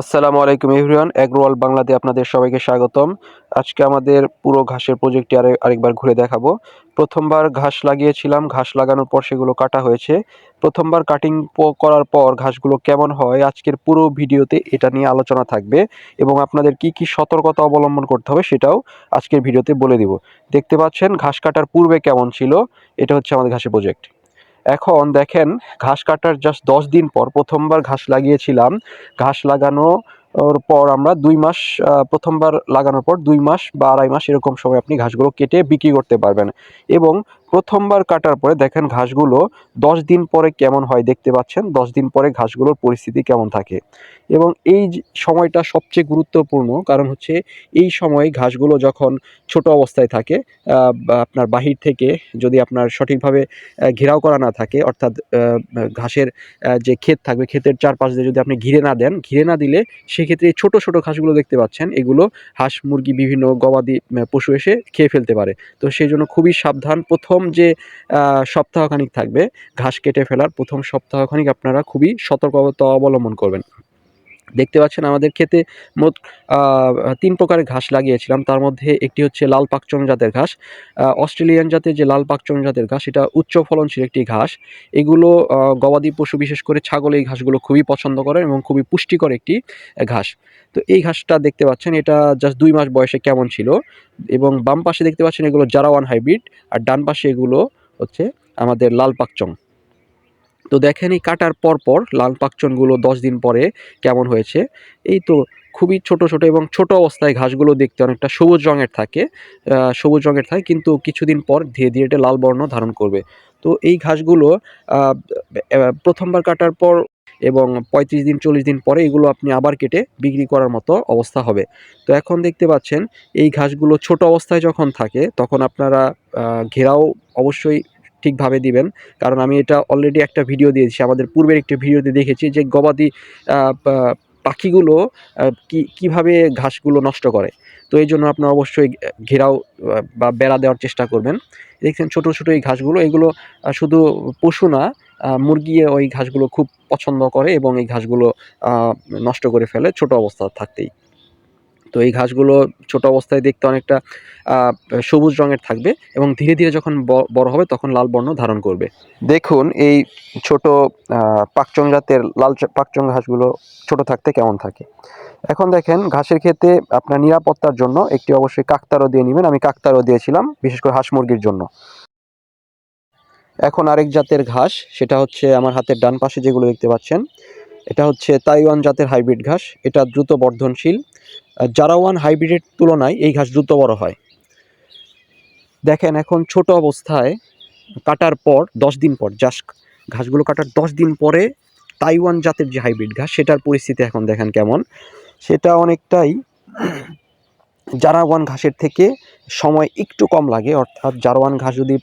আসসালামু আলাইকুম এভরিওয়ান অ্যাগ্রোয়াল বাংলাতে আপনাদের সবাইকে স্বাগতম। আজকে আমাদের পুরো ঘাসের প্রজেক্টটি আরে আরেকবার ঘুরে দেখাবো। প্রথমবার ঘাস লাগিয়েছিলাম, ঘাস লাগানোর পর সেগুলো কাটা হয়েছে। প্রথমবার কাটিং করার পর ঘাসগুলো কেমন হয়, আজকের পুরো ভিডিওতে এটা নিয়ে আলোচনা থাকবে এবং আপনাদের কি কি সতর্কতা অবলম্বন করতে হবে সেটাও আজকের ভিডিওতে বলে দিব। দেখতে পাচ্ছেন, ঘাস কাটার পূর্বে কেমন ছিল, এটা হচ্ছে আমাদের ঘাসের প্রজেক্ট। এখন দেখেন, ঘাস কাটার জাস্ট দশ দিন পর প্রথমবার ঘাস লাগিয়েছিলাম। ঘাস লাগানো ওর পর আমরা দুই মাস প্রথমবার লাগানোর পর দুই মাস বা আড়াই মাস এরকম সময় আপনি ঘাসগুলো কেটে বিক্রি করতে পারবেন। এবং প্রথমবার কাটার পরে দেখেন ঘাসগুলো দশ দিন পরে কেমন হয় দেখতে পাচ্ছেন? দশ দিন পরে ঘাসগুলোর পরিস্থিতি কেমন থাকে? এবং এই সময়টা সবচেয়ে গুরুত্বপূর্ণ কারণ হচ্ছে এই সময় ঘাসগুলো যখন ছোট অবস্থায় থাকে আপনার বাহির থেকে যদি আপনার সঠিকভাবে ঘেরাও করা না থাকে, অর্থাৎ ঘাসের যে ক্ষেত থাকবে, ক্ষেতের চারপাশ দিয়ে যদি আপনি ঘিরে না দেন, ঘিরে না দিলে সেক্ষেত্রে ছোট ছোট ঘাসগুলো দেখতে পাচ্ছেন, এগুলো হাঁস, মুরগি, বিভিন্ন গবাদি পশু এসে খেয়ে ফেলতে পারে। তো সেই জন্য খুবই সাবধান। প্রথম যে সপ্তাহখানিক থাকবে ঘাস কেটে ফেলার প্রথম সপ্তাহখানিক আপনারা খুবই সতর্কতা অবলম্বন করবেন। দেখতে পাচ্ছেন আমাদের ক্ষেতে মোট তিন প্রকারের ঘাস লাগিয়েছিলাম। তার মধ্যে একটি হচ্ছে লাল পাকচং জাতের ঘাস অস্ট্রেলিয়ান জাতের যে লাল পাকচং জাতের ঘাস, এটা উচ্চ ফলনশীল একটি ঘাস। এগুলো গবাদি পশু, বিশেষ করে ছাগল, এই ঘাসগুলো খুবই পছন্দ করে এবং খুবই পুষ্টিকর একটি ঘাস। তো এই ঘাসটা দেখতে পাচ্ছেন, এটা জাস্ট দুই মাস বয়সে কেমন ছিল। এবং বাম পাশে দেখতে পাচ্ছেন এগুলো জারাওয়ান হাইব্রিড, আর ডান পাশে এগুলো হচ্ছে আমাদের লাল পাকচং। তো দেখেন এই কাটার পর পর লাল পাকচনগুলো দশ দিন পরে কেমন হয়েছে? এই তো খুবই ছোট ছোট এবং ছোট অবস্থায় ঘাসগুলো দেখতে অনেকটা সবুজ রঙের থাকে সবুজ রঙের থাকে কিন্তু কিছুদিন পর ধীরে ধীরে এটা লাল বর্ণ ধারণ করবে। তো এই ঘাসগুলো প্রথমবার কাটার পর এবং পঁয়ত্রিশ দিন, চল্লিশ দিন পরে এগুলো আপনি আবার কেটে বিক্রি করার মতো অবস্থা হবে। তো এখন দেখতে পাচ্ছেন এই ঘাসগুলো ছোট অবস্থায় যখন থাকে তখন আপনারা ঘেরাও অবশ্যই ঠিকভাবে দিবেন। কারণ আমি এটা অলরেডি একটা ভিডিও দিয়েছি, আমাদের পূর্বের একটি ভিডিওতে দেখেছি যে গবাদি পাখিগুলো কি, কীভাবে ঘাসগুলো নষ্ট করে। তো এই জন্য আপনারা অবশ্যই ঘেরাও বা বেড়া দেওয়ার চেষ্টা করবেন। দেখছেন ছোট ছোট এই ঘাসগুলো, এগুলো শুধু পশু না মুরগি ওই ঘাসগুলো খুব পছন্দ করে এবং এই ঘাসগুলো নষ্ট করে ফেলে, ছোট অবস্থা থাকতেই। তো এই ঘাসগুলো ছোট অবস্থায় দেখতে অনেকটা সবুজ রঙের থাকবে এবং ধীরে ধীরে যখন বড় হবে তখন লাল বর্ণ ধারণ করবে। দেখুন, এই ছোট পাকচং জাতের লাল পাকচং ঘাসগুলো ছোট থাকতে কেমন থাকে? এখন দেখেন, ঘাসের ক্ষেত্রে আপনার নিরাপত্তার জন্য একটি অবশ্যই কাকতারও দিয়ে নেবেন। আমি কাকতারও দিয়েছিলাম, বিশেষ করে হাঁস মুরগির জন্য। এখন আরেক জাতের ঘাস, সেটা হচ্ছে আমার হাতের ডান পাশে যেগুলো দেখতে পাচ্ছেন, এটা হচ্ছে তাইওয়ান জাতের হাইব্রিড ঘাস। এটা দ্রুত বর্ধনশীল জারাওয়ান হাইব্রিডের তুলনায় এই ঘাস দ্রুত বড় হয়। দেখেন এখন ছোট অবস্থায় কাটার পর, দশ দিন পর, জাস্ট ঘাসগুলো কাটার দশ দিন পরে তাইওয়ান জাতের যে হাইব্রিড ঘাস, সেটার পরিস্থিতি এখন দেখেন কেমন। সেটা অনেকটাই জারাওয়ান ঘাসের থেকে সময় একটু কম লাগে, অর্থাৎ জারোয়ান ঘাস যদি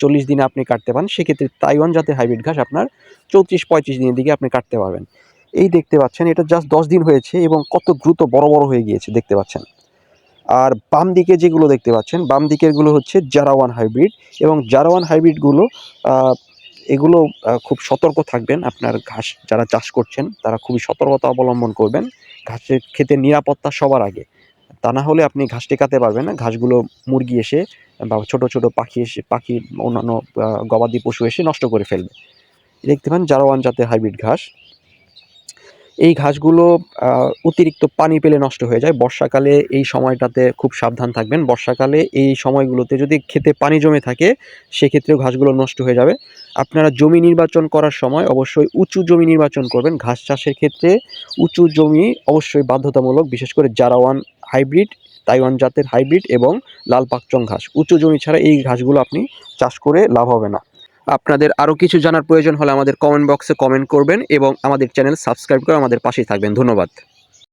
চল্লিশ দিনে আপনি কাটতে পারেন, সেক্ষেত্রে তাইওয়ান জাতের হাইব্রিড ঘাস আপনার চৌত্রিশ পঁয়ত্রিশ দিনের দিকে আপনি কাটতে পারবেন। এই দেখতে পাচ্ছেন, এটা জাস্ট দশ দিন হয়েছে এবং কত দ্রুত বড় বড় হয়ে গিয়েছে, দেখতে পাচ্ছেন। আর বাম দিকে যেগুলো দেখতে পাচ্ছেন, বাম দিকেরগুলো হচ্ছে জারাওয়ান হাইব্রিড এবং জারাওয়ান হাইব্রিডগুলো এগুলো খুব সতর্ক থাকবেন। আপনার ঘাস যারা চাষ করছেন, তারা খুবই সতর্কতা অবলম্বন করবেন। ঘাসের ক্ষেতের নিরাপত্তা সবার আগে। তা না হলে আপনি ঘাস টেকাতে পারবেন না। ঘাসগুলো মুরগি এসে বা ছোট ছোট পাখি এসে, পাখি, অন্যান্য গবাদি পশু এসে নষ্ট করে ফেলবে। দেখতে পান জারোয়ান জাতের হাইব্রিড ঘাস। এই ঘাসগুলো অতিরিক্ত পানি পেলে নষ্ট হয়ে যায়। বর্ষাকালে এই সময়টাতে খুব সাবধান থাকবেন। বর্ষাকালে এই সময়গুলোতে যদি খেতে পানি জমে থাকে, সেক্ষেত্রেও ঘাসগুলো নষ্ট হয়ে যাবে। আপনারা জমি নির্বাচন করার সময় অবশ্যই উঁচু জমি নির্বাচন করবেন। ঘাস চাষের ক্ষেত্রে উঁচু জমি অবশ্যই বাধ্যতামূলক, বিশেষ করে জারাওয়ান হাইব্রিড, তাইওয়ান জাতের হাইব্রিড এবং লাল পাকচং ঘাস। উঁচু জমি ছাড়া এই ঘাসগুলো আপনি চাষ করে লাভ হবে না। আপনাদের আরও কিছু জানার প্রয়োজন হলে আমাদের কমেন্ট বক্সে কমেন্ট করবেন এবং আমাদের চ্যানেল সাবস্ক্রাইব করে আমাদের পাশেই থাকবেন। ধন্যবাদ।